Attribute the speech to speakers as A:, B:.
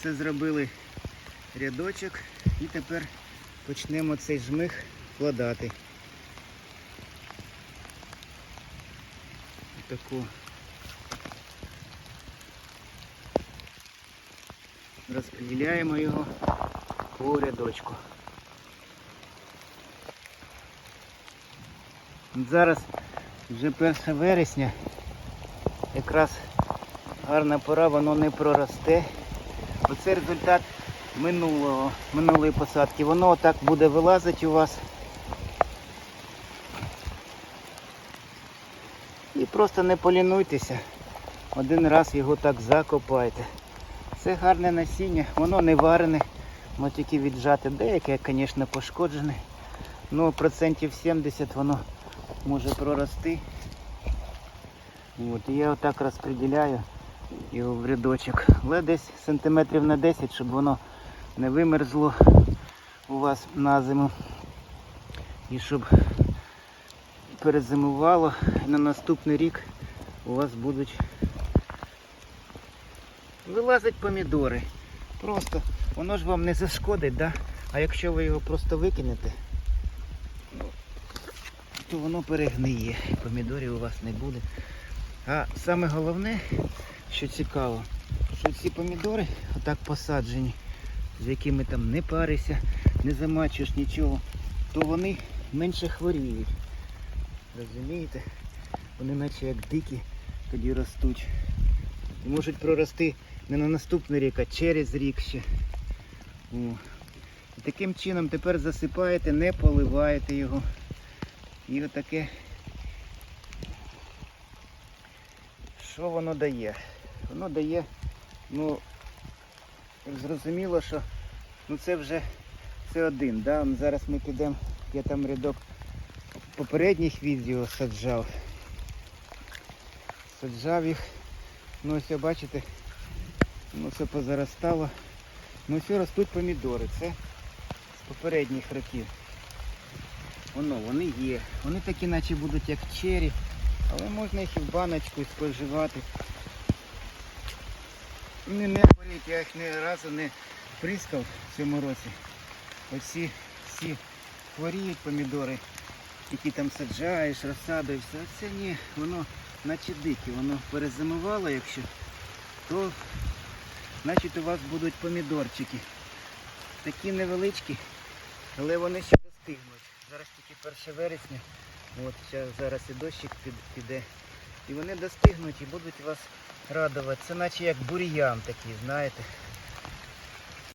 A: Оце зробили рядочок і тепер почнемо цей жмих вкладати. Таку розподіляємо його по рядочку. Зараз вже 1 вересня, якраз гарна пора, воно не проросте. Оце результат минулого, минулої посадки. Воно отак буде вилазити у вас. І просто не полінуйтеся. Один раз його так закопайте. Це гарне насіння, воно не варене, воно тільки віджати. Деяке, звісно, пошкоджене. Ну, процентів 70 воно може прорости. От, і я отак розподіляю його в рядочок. Але десь сантиметрів на 10, щоб воно не вимерзло у вас на зиму. І щоб перезимувало. На наступний рік у вас будуть вилазять помідори. Просто воно ж вам не зашкодить, да? а якщо ви його просто викинете, то воно перегниє. Помідорів у вас не буде. А саме головне, що цікаво, що ці помідори отак посаджені, з якими там не парися, не замачуєш нічого, то вони менше хворіють. Розумієте? Вони наче як дикі тоді ростуть. І можуть прорости не на наступний рік, а через рік ще. О. І таким чином тепер засипаєте, не поливаєте його. І отаке. Що воно дає? Воно дає, ну, зрозуміло, що ну це вже це один. Да? Зараз ми підемо, я там рядок попередніх відео саджав. Саджав їх. Ну ось бачите, ну все позаростало. Ну все ростуть помідори. Це з попередніх років. Воно, вони є. Вони такі наче будуть як чері, але можна їх і в баночку споживати. Не не боліть, я їх ні разу не прискав в цьому році. Оці всі хворіють помідори, які там саджаєш, розсаду і все. А це ні, воно наче дике, воно перезимувало, якщо, то значить у вас будуть помідорчики. Такі невеличкі, але вони ще достигнуть. Зараз тільки 1 вересня. От зараз і дощик піде. І вони достигнуть і будуть вас радувати. Це наче як бур'ян такий, знаєте.